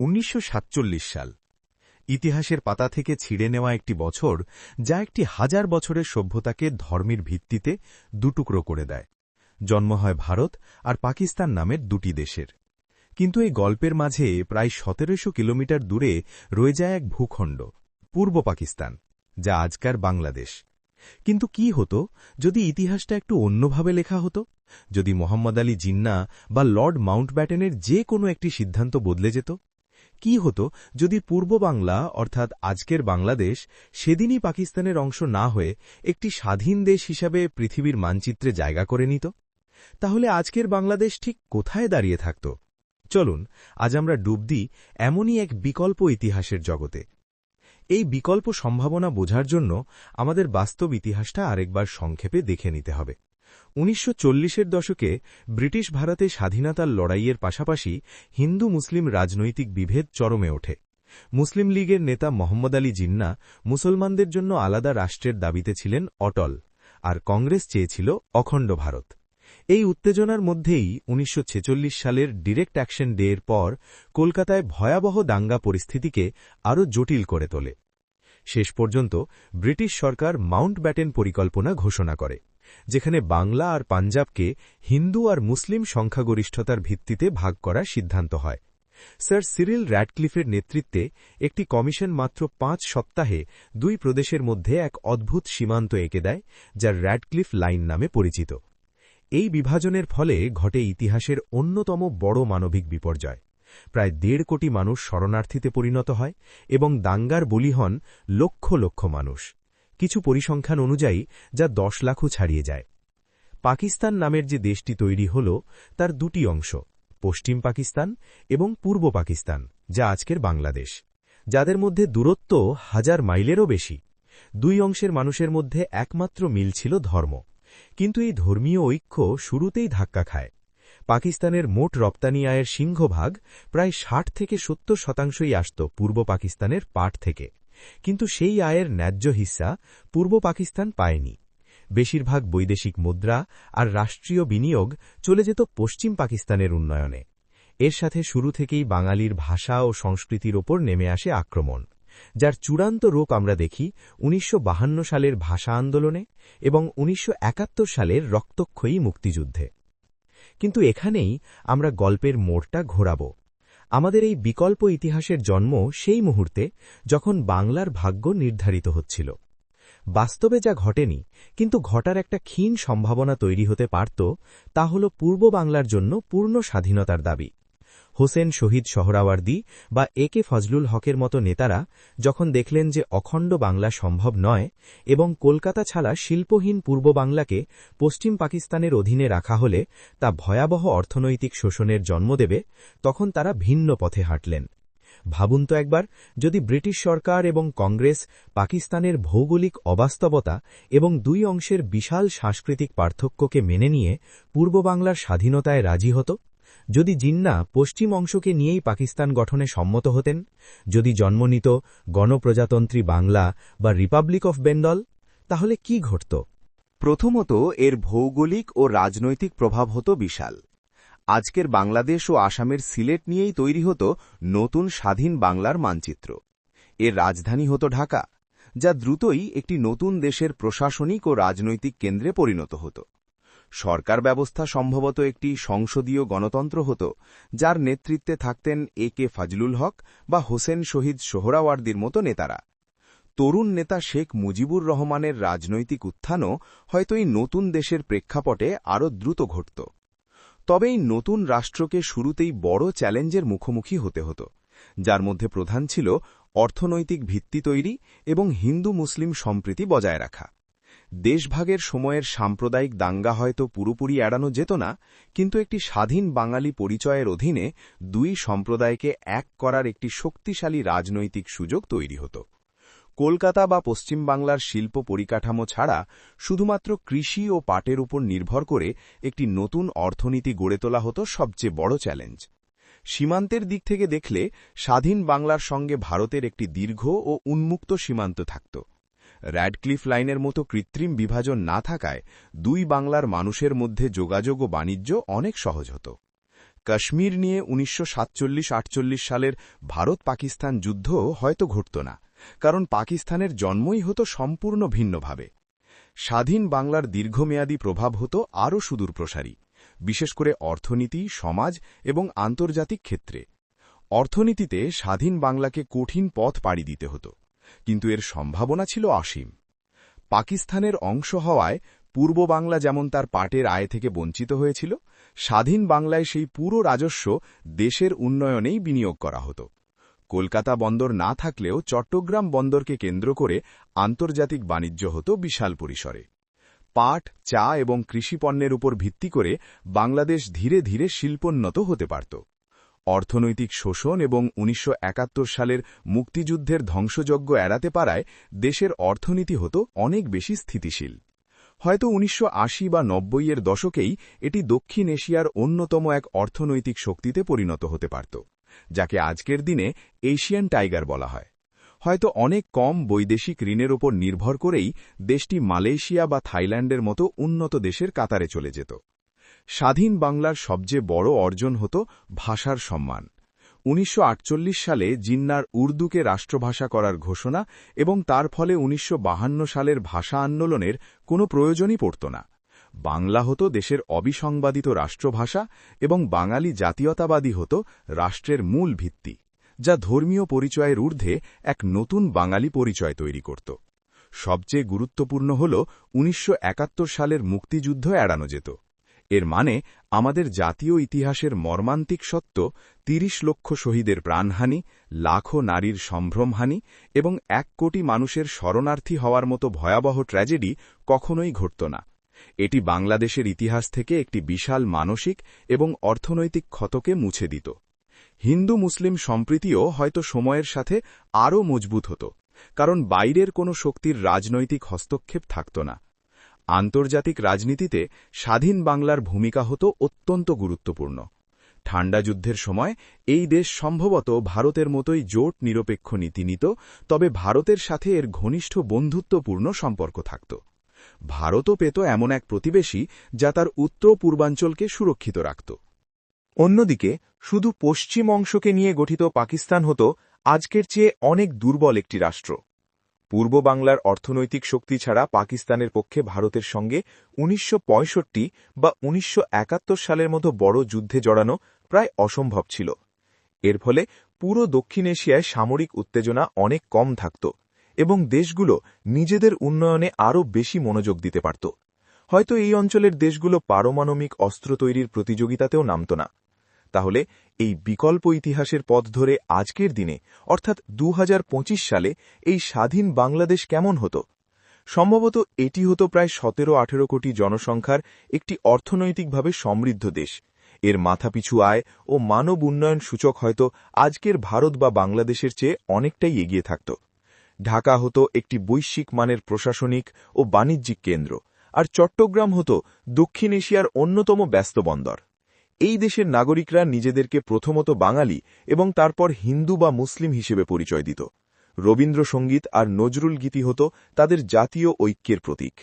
উনিশশো সাতচল্লিশ সাল। ইতিহাসের পাতা থেকে ছিঁড়ে নেওয়া একটি বছর যা একটি হাজার বছরের সভ্যতাকে ধর্মের ভিত্তিতে দুটুকরো করে দেয়। জন্ম হয় ভারত আর পাকিস্তান নামের দুটি দেশের। কিন্তু এই গল্পের মাঝে প্রায় সতেরোশো কিলোমিটার দূরে রয়ে যায় এক ভূখণ্ড, পূর্ব পাকিস্তান, যা আজকার বাংলাদেশ। কিন্তু কি হতো যদি ইতিহাসটা একটু অন্যভাবে লেখা হতো? যদি মোহাম্মদ আলী জিন্না বা লর্ড মাউন্টব্যাটেনের যে কোনো একটি সিদ্ধান্ত বদলে যেত? কি হতো যদি পূর্ব বাংলা, অর্থাৎ আজকের বাংলাদেশ, সেদিনই পাকিস্তানের অংশ না হয়ে একটি স্বাধীন দেশ হিসাবে পৃথিবীর মানচিত্রে জায়গা করে নিত? তাহলে আজকের বাংলাদেশ ঠিক কোথায় দাঁড়িয়ে থাকত? চলুন, আজ আমরা ডুব দিই এমনই এক বিকল্প ইতিহাসের জগতে। এই বিকল্প সম্ভাবনা বোঝার জন্য আমাদের বাস্তব ইতিহাসটা আরেকবার সংক্ষেপে দেখে নিতে হবে। উনিশশো চল্লিশের দশকে ব্রিটিশ ভারতে স্বাধীনতার লড়াইয়ের পাশাপাশি হিন্দু মুসলিম রাজনৈতিক বিভেদ চরমে ওঠে। মুসলিম লীগের নেতা মোহাম্মদ আলী জিন্না মুসলমানদের জন্য আলাদা রাষ্ট্রের দাবিতে ছিলেন অটল, আর কংগ্রেস চেয়েছিল অখণ্ড ভারত। এই উত্তেজনার মধ্যেই উনিশশো ছেচল্লিশ সালের ডিরেক্ট অ্যাকশন ডে এর পর কলকাতায় ভয়াবহ দাঙ্গা পরিস্থিতিকে আরও জটিল করে তোলে। শেষ পর্যন্ত ব্রিটিশ সরকার মাউন্ট ব্যাটেন পরিকল্পনা ঘোষণা করে। যেখানে বাংলা আর পাঞ্জাবকে হিন্দু আর মুসলিম সংখ্যাগরিষ্ঠতার ভিত্তিতে ভাগ করার সিদ্ধান্ত হয়। স্যার সিরিল র্যাডক্লিফের নেতৃত্বে একটি কমিশন মাত্র পাঁচ সপ্তাহে দুই প্রদেশের মধ্যে এক অদ্ভুত সীমান্ত এঁকে দেয় যা র্যাডক্লিফ লাইন নামে পরিচিত। এই বিভাজনের ফলে ঘটে ইতিহাসের অন্যতম বড় মানবিক বিপর্যয়। প্রায় দেড় কোটি মানুষ শরণার্থীতে পরিণত হয় এবং দাঙ্গার বলি হন লক্ষ লক্ষ মানুষ। কিছু পরিসংখ্যান অনুযায়ী যা দশ লাখও ছাড়িয়ে যায়। পাকিস্তান নামের যে দেশটি তৈরি হল, তার দুটি অংশ, পশ্চিম পাকিস্তান এবং পূর্ব পাকিস্তান, যা আজকের বাংলাদেশ। যাদের মধ্যে দূরত্ব হাজার মাইলেরও বেশি। দুই অংশের মানুষের মধ্যে একমাত্র মিল ছিল ধর্ম। কিন্তু এই ধর্মীয় ঐক্য শুরুতেই ধাক্কা খায়। পাকিস্তানের মোট রপ্তানি আয়ের সিংহভাগ প্রায় ষাট থেকে সত্তর শতাংশই আসত পূর্ব পাকিস্তানের পাট থেকে। কিন্তু সেই আয়ের ন্যায্য হিস্সা পূর্ব পাকিস্তান পায়নি। বেশিরভাগ বৈদেশিক মুদ্রা আর রাষ্ট্রীয় বিনিয়োগ চলে যেত পশ্চিম পাকিস্তানের উন্নয়নে। এর সাথে শুরু থেকেই বাঙালির ভাষা ও সংস্কৃতির ওপর নেমে আসে আক্রমণ, যার চূড়ান্ত রূপ আমরা দেখি উনিশশো সালের ভাষা আন্দোলনে এবং উনিশশো একাত্তর সালের রক্তক্ষয়ী মুক্তিযুদ্ধে। কিন্তু এখানেই আমরা গল্পের মোড়টা ঘোরাব। আমাদের এই বিকল্প ইতিহাসের জন্ম সেই মুহূর্তে যখন বাংলার ভাগ্য নির্ধারিত হচ্ছিল। বাস্তবে যা ঘটেনি, কিন্তু ঘটার একটা ক্ষীণ সম্ভাবনা তৈরি হতে পারত, তা হল পূর্ব বাংলার জন্য পূর্ণ স্বাধীনতার দাবি। হোসেন শহীদ শহরাওয়ার্দি বা এ কে ফজলুল হকের মতো নেতারা যখন দেখলেন যে অখণ্ড বাংলা সম্ভব নয় এবং কলকাতা ছাড়া শিল্পহীন পূর্ব বাংলাকে পশ্চিম পাকিস্তানের অধীনে রাখা হলে তা ভয়াবহ অর্থনৈতিক শোষণের জন্ম দেবে, তখন তারা ভিন্ন পথে হাঁটলেন। ভাবুন তো একবার, যদি ব্রিটিশ সরকার এবং কংগ্রেস পাকিস্তানের ভৌগোলিক অবাস্তবতা এবং দুই অংশের বিশাল সাংস্কৃতিক পার্থক্যকে মেনে নিয়ে পূর্ব বাংলার স্বাধীনতায় রাজি হতো যদি জিন্না পশ্চিম অংশকে নিয়েই পাকিস্তান গঠনে সম্মত হতেন, যদি জন্ম নিত গণপ্রজাতন্ত্রী বাংলা বা রিপাবলিক অফ বেঙ্গল, তাহলে কি ঘটত? প্রথমত, এর ভৌগোলিক ও রাজনৈতিক প্রভাব হতো বিশাল। আজকের বাংলাদেশ ও আসামের সিলেট নিয়েই তৈরি হতো নতুন স্বাধীন বাংলার মানচিত্র। এর রাজধানী হতো ঢাকা, যা দ্রুতই একটি নতুন দেশের প্রশাসনিক ও রাজনৈতিক কেন্দ্রে পরিণত হতো। সরকার ব্যবস্থা সম্ভবত একটি সংসদীয় গণতন্ত্র হতো, যার নেতৃত্বে থাকতেন এ কে ফাজলুল হক বা হোসেন শহীদ সোহরাওয়ার্দির মতো নেতারা। তরুণ নেতা শেখ মুজিবুর রহমানের রাজনৈতিক উত্থানও হয়তো এই নতুন দেশের প্রেক্ষাপটে আরও দ্রুত ঘটত। তবে এই নতুন রাষ্ট্রকে শুরুতেই বড় চ্যালেঞ্জের মুখোমুখি হতে হতো, যার মধ্যে প্রধান ছিল অর্থনৈতিক ভিত্তি তৈরি এবং হিন্দু মুসলিম সম্প্রীতি বজায় রাখা। দেশভাগের সময়ের সাম্প্রদায়িক দাঙ্গা হয়তো পুরোপুরি এড়ানো যেত না, কিন্তু একটি স্বাধীন বাঙালি পরিচয়ের অধীনে দুই সম্প্রদায়কে এক করার একটি শক্তিশালী রাজনৈতিক সুযোগ তৈরি হতো। কলকাতা বা পশ্চিমবাংলার শিল্প পরিকাঠামো ছাড়া শুধুমাত্র কৃষি ও পাটের উপর নির্ভর করে একটি নতুন অর্থনীতি গড়ে তোলা হতো সবচেয়ে বড় চ্যালেঞ্জ। সীমান্তের দিক থেকে দেখলে স্বাধীন বাংলার সঙ্গে ভারতের একটি দীর্ঘ ও উন্মুক্ত সীমান্ত থাকত। র্যাডক্লিফ লাইনের মতো কৃত্রিম বিভাজন না থাকায় দুই বাংলার মানুষের মধ্যে যোগাযোগ ও বাণিজ্য অনেক সহজ হতো। কাশ্মীর নিয়ে উনিশশো সাতচল্লিশ আটচল্লিশ সালের ভারত পাকিস্তান যুদ্ধ হয়তো ঘটত না, কারণ পাকিস্তানের জন্মই হতো সম্পূর্ণ ভিন্নভাবে। স্বাধীন বাংলার দীর্ঘমেয়াদী প্রভাব হতো আরও সুদূরপ্রসারী, বিশেষ করে অর্থনীতি, সমাজ এবং আন্তর্জাতিক ক্ষেত্রে। অর্থনীতিতে স্বাধীন বাংলাকে কঠিন পথ পাড়ি দিতে হতো। কিন্তু এর সম্ভাবনা ছিল অসীম। পাকিস্তানের অংশ হওয়ায় পূর্ব বাংলা যেমন তার পাটের আয় থেকে বঞ্চিত হয়েছিল, স্বাধীন বাংলায় সেই পুরো রাজস্ব দেশের উন্নয়নেই বিনিয়োগ করা হতো। কলকাতা বন্দর না থাকলেও চট্টগ্রাম বন্দরকে কেন্দ্র করে আন্তর্জাতিক বাণিজ্য হতো বিশাল পরিসরে। পাট, চা এবং কৃষিপণ্যের উপর ভিত্তি করে বাংলাদেশ ধীরে ধীরে শিল্পোন্নত হতে পারত। অর্থনৈতিক শোষণ এবং উনিশশো একাত্তর সালের মুক্তিযুদ্ধের ধ্বংসযজ্ঞ এড়াতে পারায় দেশের অর্থনীতি হতো অনেক বেশি স্থিতিশীল। হয়তো উনিশশো আশি বা নব্বইয়ের দশকেই এটি দক্ষিণ এশিয়ার অন্যতম এক অর্থনৈতিক শক্তিতে পরিণত হতে পারত, যাকে আজকের দিনে এশিয়ান টাইগার বলা হয়। হয়তো অনেক কম বৈদেশিক ঋণের ওপর নির্ভর করেই দেশটি মালয়েশিয়া বা থাইল্যান্ডের মতো উন্নত দেশের কাতারে চলে যেত। স্বাধীন বাংলার সবচেয়ে বড় অর্জন হতো ভাষার সম্মান। উনিশশো আটচল্লিশ সালে জিন্নার উর্দুকে রাষ্ট্রভাষা করার ঘোষণা এবং তার ফলে উনিশশো সালের ভাষা আন্দোলনের কোনো প্রয়োজনই পড়ত না। বাংলা হতো দেশের অবিসংবাদিত রাষ্ট্রভাষা এবং বাঙালি জাতীয়তাবাদী হতো রাষ্ট্রের মূল ভিত্তি, যা ধর্মীয় পরিচয়ের ঊর্ধ্বে এক নতুন বাঙালি পরিচয় তৈরি করত। সবচেয়ে গুরুত্বপূর্ণ হল উনিশশো একাত্তর সালের মুক্তিযুদ্ধ এড়ানো যেত। এর মানে আমাদের জাতীয় ইতিহাসের মর্মান্তিক সত্য ৩০ লক্ষ শহীদের প্রাণহানি, লাখো নারীর সম্ভ্রমহানি এবং এক কোটি মানুষের শরণার্থী হওয়ার মতো ভয়াবহ ট্র্যাজেডি কখনোই ঘটত না। এটি বাংলাদেশের ইতিহাস থেকে একটি বিশাল মানসিক এবং অর্থনৈতিক ক্ষতকে মুছে দিত। হিন্দু মুসলিম সম্প্রীতিও হয়তো সময়ের সাথে আরও মজবুত হতো, কারণ বাইরের কোনো শক্তির রাজনৈতিক হস্তক্ষেপ থাকত না। আন্তর্জাতিক রাজনীতিতে স্বাধীন বাংলার ভূমিকা হতো অত্যন্ত গুরুত্বপূর্ণ। ঠান্ডা যুদ্ধের সময় এই দেশ সম্ভবত ভারতের মতোই জোট নিরপেক্ষ নীতি নিত, তবে ভারতের সাথে এর ঘনিষ্ঠ বন্ধুত্বপূর্ণ সম্পর্ক থাকত। ভারতও পেত এমন এক প্রতিবেশী যা তার উত্তর পূর্বাঞ্চলকে সুরক্ষিত রাখত। অন্যদিকে, শুধু পশ্চিম অংশকে নিয়ে গঠিত পাকিস্তান হতো আজকের চেয়ে অনেক দুর্বল একটি রাষ্ট্র। পূর্ব বাংলার অর্থনৈতিক শক্তি ছাড়া পাকিস্তানের পক্ষে ভারতের সঙ্গে উনিশশো পঁয়ষট্টি বা উনিশশো একাত্তর সালের মতো বড় যুদ্ধে জড়ানো প্রায় অসম্ভব ছিল। এর ফলে পুরো দক্ষিণ এশিয়ায় সামরিক উত্তেজনা অনেক কম থাকত এবং দেশগুলো নিজেদের উন্নয়নে আরও বেশি মনোযোগ দিতে পারত। হয়তো এই অঞ্চলের দেশগুলো পারমাণবিক অস্ত্র তৈরির প্রতিযোগিতাতেও নামত না। তাহলে এই বিকল্প ইতিহাসের পথ ধরে আজকের দিনে, অর্থাৎ দু হাজার পঁচিশ সালে, এই স্বাধীন বাংলাদেশ কেমন হতো? সম্ভবত এটি হতো প্রায় সতেরো আঠেরো কোটি জনসংখ্যার একটি অর্থনৈতিকভাবে সমৃদ্ধ দেশ। এর মাথাপিছু আয় ও মানব উন্নয়ন সূচক হয়তো আজকের ভারত বা বাংলাদেশের চেয়ে অনেকটাই এগিয়ে থাকত। ঢাকা হতো একটি বৈশ্বিক মানের প্রশাসনিক ও বাণিজ্যিক কেন্দ্র, আর চট্টগ্রাম হতো দক্ষিণ এশিয়ার অন্যতম ব্যস্ত বন্দর। এই দেশের নাগরিকরা নিজেদেরকে প্রথমত বাঙালি এবং তারপর হিন্দু বা মুসলিম হিসেবে পরিচয় দিত। রবীন্দ্রসঙ্গীত আর নজরুল গীতি হতো তাদের জাতীয় ঐক্যের প্রতীক।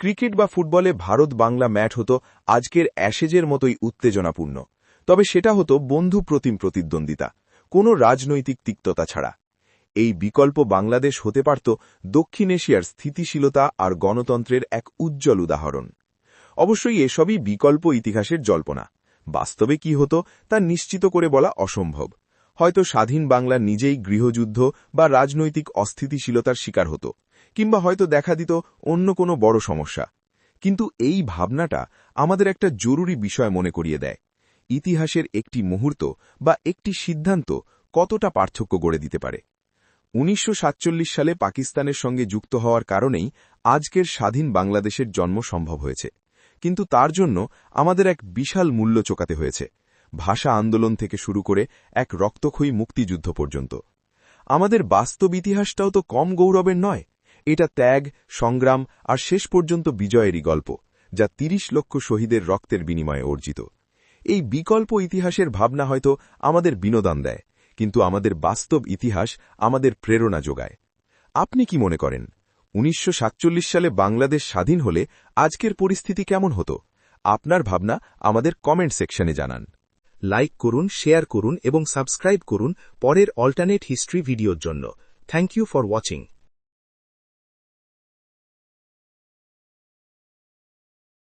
ক্রিকেট বা ফুটবলে ভারত বাংলা ম্যাট হতো আজকের অ্যাশেজের মতোই উত্তেজনাপূর্ণ। তবে সেটা হতো বন্ধু প্রতিম প্রতিদ্বন্দ্বিতা, কোনো রাজনৈতিক তিক্ততা ছাড়া। এই বিকল্প বাংলাদেশ হতে পারত দক্ষিণ এশিয়ার স্থিতিশীলতা আর গণতন্ত্রের এক উজ্জ্বল উদাহরণ। অবশ্যই এসবই বিকল্প ইতিহাসের জল্পনা। বাস্তবে কি হতো তা নিশ্চিত করে বলা অসম্ভব। হয়তো স্বাধীন বাংলা নিজেই গৃহযুদ্ধ বা রাজনৈতিক অস্থিতিশীলতার শিকার হতো, কিংবা হয়তো দেখা দিত অন্য কোনো বড় সমস্যা। কিন্তু এই ভাবনাটা আমাদের একটা জরুরি বিষয় মনে করিয়ে দেয়। ইতিহাসের একটি মুহূর্ত বা একটি সিদ্ধান্ত কতটা পার্থক্য গড়ে দিতে পারে? উনিশশো সাতচল্লিশ সালে পাকিস্তানের সঙ্গে যুক্ত হওয়ার কারণেই আজকের স্বাধীন বাংলাদেশের জন্ম সম্ভব হয়েছে। কিন্তু তার জন্য আমাদের এক বিশাল মূল্য চোকাতে হয়েছে। ভাষা আন্দোলন থেকে শুরু করে এক রক্তক্ষয়ী মুক্তিযুদ্ধ পর্যন্ত। আমাদের বাস্তব ইতিহাসটাও তো কম গৌরবের নয়। এটা ত্যাগ, সংগ্রাম আর শেষ পর্যন্ত বিজয়েরই গল্প, যা ৩০ লক্ষ শহীদের রক্তের বিনিময়ে অর্জিত। এই বিকল্প ইতিহাসের ভাবনা হয়তো আমাদের বিনোদন দেয়, কিন্তু আমাদের বাস্তব ইতিহাস আমাদের প্রেরণা যোগায়। আপনি কি মনে করেন উনিশশো সাতচল্লিশ সালে বাংলাদেশ স্বাধীন হলে আজকের পরিস্থিতি কেমন হতো? আপনার ভাবনা আমাদের কমেন্ট সেকশনে জানান। লাইক করুন, শেয়ার করুন এবং সাবস্ক্রাইব করুন পরের অল্টারনেট হিস্ট্রি ভিডিওর জন্য। Thank you for watching.